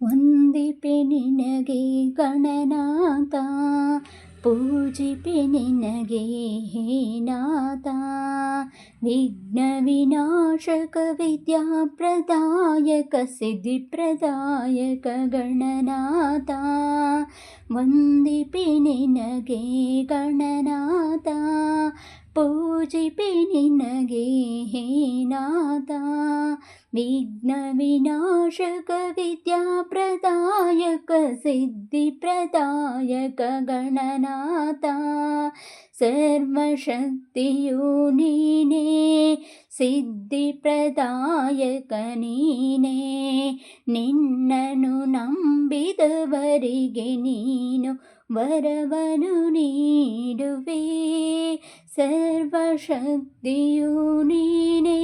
ವಂದಿಪೆ ನಿನಗೆ ಗಣನಾಥ ಪೂಜಿಪೆ ನಿನಗೆ ಹೇನಾಥ ವಿಘ್ನ ವಿನಾಶಕ ವಿದ್ಯಾಪ್ರದಾಯಕ ಸಿದ್ಧಿಪ್ರದಾಯಕ ಗಣನಾಥ ವಂದಿಪೆ ನಿನಗೆ ಗಣನಾಥ ಪೂಜಿಪೆ ನಿನಗೆ ಹೇನಾಥ ವಿಘ್ನ ವಿನಾಶಕ ವಿದ್ಯಾಪ್ರದಾಯಕ ಸಿದ್ಧಿಪ್ರದಾಯಕ ಗಣನಾಥ ಸರ್ವಶಕ್ತಿಯು ನೀನೇ ಸಿದ್ಧಿಪ್ರದಾಯಕ ನೀನೇ ನಿನ್ನನು ನಂಬಿದವರಿಗೆ ನೀನು ವರವನು ನೀಡುವೆ ಸರ್ವಶಕ್ತಿಯು ನೀನೇ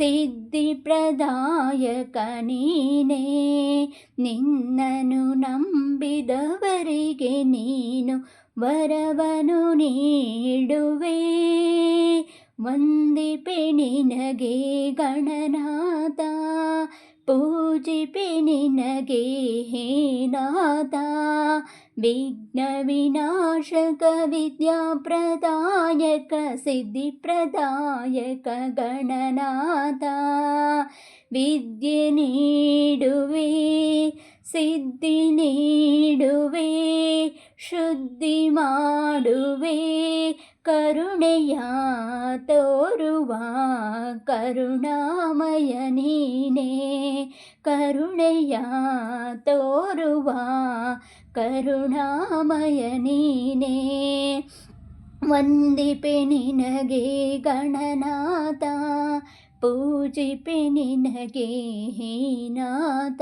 ಸಿದ್ಧಿಪ್ರದಾಯಕ ನೀನೇ ನಿನ್ನನು ನಂಬಿದವರಿಗೆ ನೀನು ವರವನು ನೀಡುವೆ. ವಂದಿಪೆ ನಿನಗೆ ಗಣನಾಥ ಪೂಜಿಪೆ ನಿನಗೆ ಹೇನಾಥ. विज्ञविनाशकविद्याप्रदायकसिद्धिप्रदायकगणनाता विद्यनीडुवे सिद्धिनीडुवे शुद्धिमाडुवे करुणया तोरुवा करुणामयनि करुणया तोरुवा ತೋರುವ ಕರುಣಾಮಯ ನೀನೇ ವಂದಿಪೆ ನಿನಗೆ ಗಣನಾಥ ಪೂಜಿಪೆ ನಿನಗೆ ಹೇನಾಥ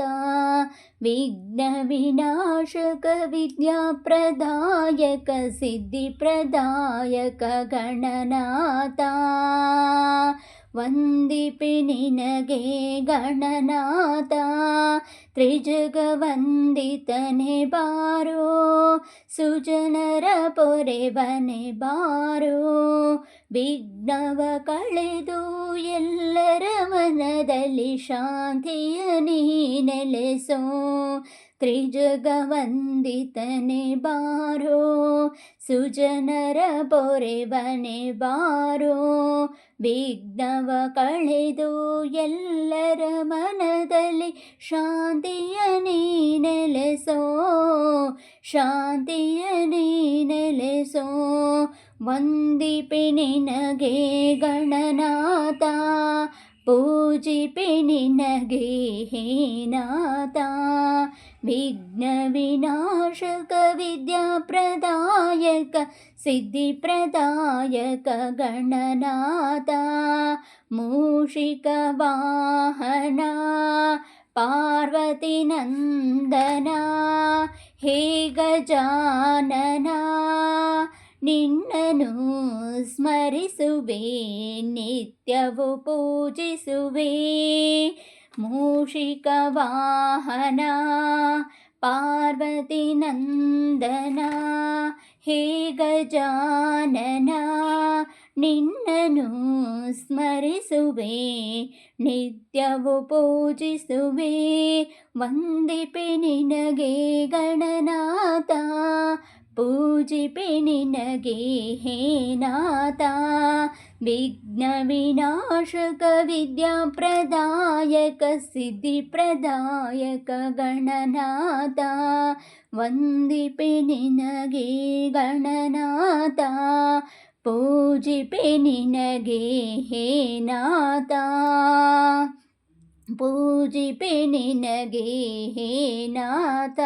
ವಿಘ್ನ ವಿನಾಶಕ ವಿದ್ಯಾಪ್ರದಾಯಕ ಸಿದ್ಧಿಪ್ರದಾಯಕ ಗಣನಾಥ ವಂದಿಪೆ ನಿನಗೆ ಗಣನಾಥ, ತ್ರಿಜಗವಂದಿತನೆ ಬಾರೋ, ಸುಜನರ ಪೊರೆ ಬನೆ ಬಾರೋ, ವಿಘ್ನವ ಕಳೆದು ಎಲ್ಲರ ಮನದಲ್ಲಿ ಶಾಂತಿಯ ನೀ ನೆಲೆಸೋ ತ್ರಿಜಗವಂದಿತನೆ ಬಾರೋ, ಸುಜನರ ಪೊರೆ ಬನೆ ಬಾರೋ ವಿಘ್ನವ ಕಳೆದು ಎಲ್ಲರ ಮನದಲ್ಲಿ ಶಾಂತಿಯ ನೀ ನೆಲೆಸೋ ಶಾಂತಿಯ ನೀ ನೆಲೆಸೋ ವಂದಿಪಿ ನಿನಗೆ ಗಣನಾಥ पूजिपिनिनगिहीनाता विघ्नविनाशकविद्याप्रदायकसिद्धिप्रदायक गणनाता मूषिकवाहना पार्वतीनन्दना हे गजानना ನಿನ್ನನು ಸ್ಮರಿಸುವೆ, ನಿತ್ಯವು ಪೂಜಿಸುವೆ. ಮೂಷಿಕ ವಾಹನ, ಪಾರ್ವತಿ ನಂದನ, ಹೇ ಗಜಾನನ ನಿನ್ನನು ಸ್ಮರಿಸುವೆ, ನಿತ್ಯವು ಪೂಜಿಸುವೆ. ವಂದಿಪೆ ನಿನಗೆ ಗಣನಾಥ ಪೂಜಿಪೆ ನಿನಗೆ ಹೇನಾಥ ವಿಘ್ನ ವಿನಾಶಕ ವಿದ್ಯಾಪ್ರದಾಯಕ ಸಿದ್ಧಿಪ್ರದಾಯಕ ಗಣನಾಥ ವಂದಿಪೆ ನಿನಗೆ ಗಣನಾಥ ಪೂಜಿಪೆ ನಿನಗೆ ಹೇನಾಥ ಪೂಜಿಪೆ ನಿನಗೆ ಹೇನಾಥ